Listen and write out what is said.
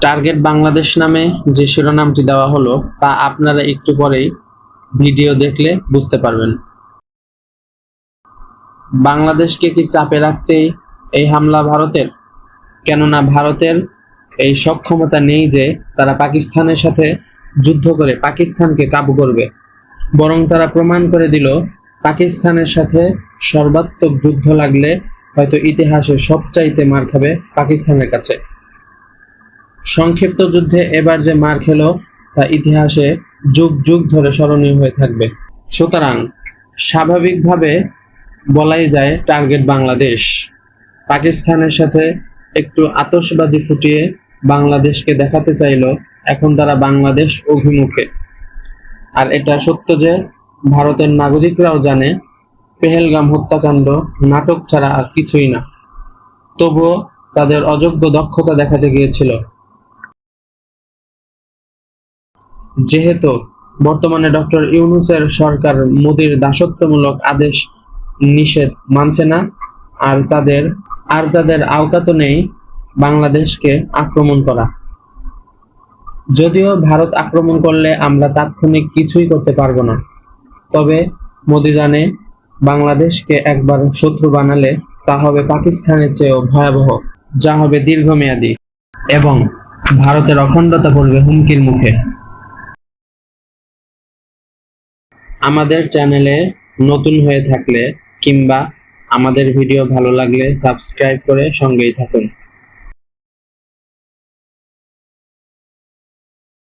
Target Bangladesh নামে যে শিরোনামটি দেওয়া হলো, তা আপনারা একটু পরেই ভিডিও দেখলে বুঝতে পারবেন। বাংলাদেশকে কি চাপে রাখতেই এই হামলা ভারতের? কেননা ভারতের এই সক্ষমতা নেই যে তারা পাকিস্তানের সাথে যুদ্ধ করে পাকিস্তানকে কাবু করবে। বরং তারা প্রমাণ করে দিল, পাকিস্তানের সাথে সর্বাত্মক যুদ্ধ লাগলে হয়তো ইতিহাসে সবচাইতে মার খাবে পাকিস্তানের কাছে। সংক্ষিপ্ত যুদ্ধে এবার যে মার খেলো, তা ইতিহাসে যুগ যুগ ধরে স্মরণীয় হয়ে থাকবে। সুতরাং স্বাভাবিকভাবে বলাই যায় টার্গেট বাংলাদেশ। পাকিস্তানের সাথে একটু আতশবাজি ফুটিয়ে বাংলাদেশকে দেখাতে চাইলো এখন তারা বাংলাদেশ অভিমুখে। আর এটা সত্য যে ভারতের নাগরিকরাও জানে, পেহেলগাম হত্যাকাণ্ড নাটক ছাড়া আর কিছুই না। তবুও তাদের অযোগ্য দক্ষতা দেখাতে গিয়েছিল। যেহেতু বর্তমানে ডক্টর ইউনুসের সরকার মোদির দাসত্বমূলক আদেশ নিষেধ মানছে না, আর তাদের আর তাদের আওতা তো নেই বাংলাদেশকে আক্রমণ করা। যদিও ভারত আক্রমণ করলে আমরা তাৎক্ষণিক কিছুই করতে পারব না, তবে মোদি জানে বাংলাদেশকে একবার শত্রু বানালে তা হবে পাকিস্তানের চেয়েও ভয়াবহ, যা হবে দীর্ঘমেয়াদী এবং ভারতের অখণ্ডতা পড়বে হুমকির মুখে। আমাদের চ্যানেলে নতুন হয়ে থাকলে কিংবা আমাদের ভিডিও ভালো লাগলে সাবস্ক্রাইব করে সঙ্গেই থাকুন।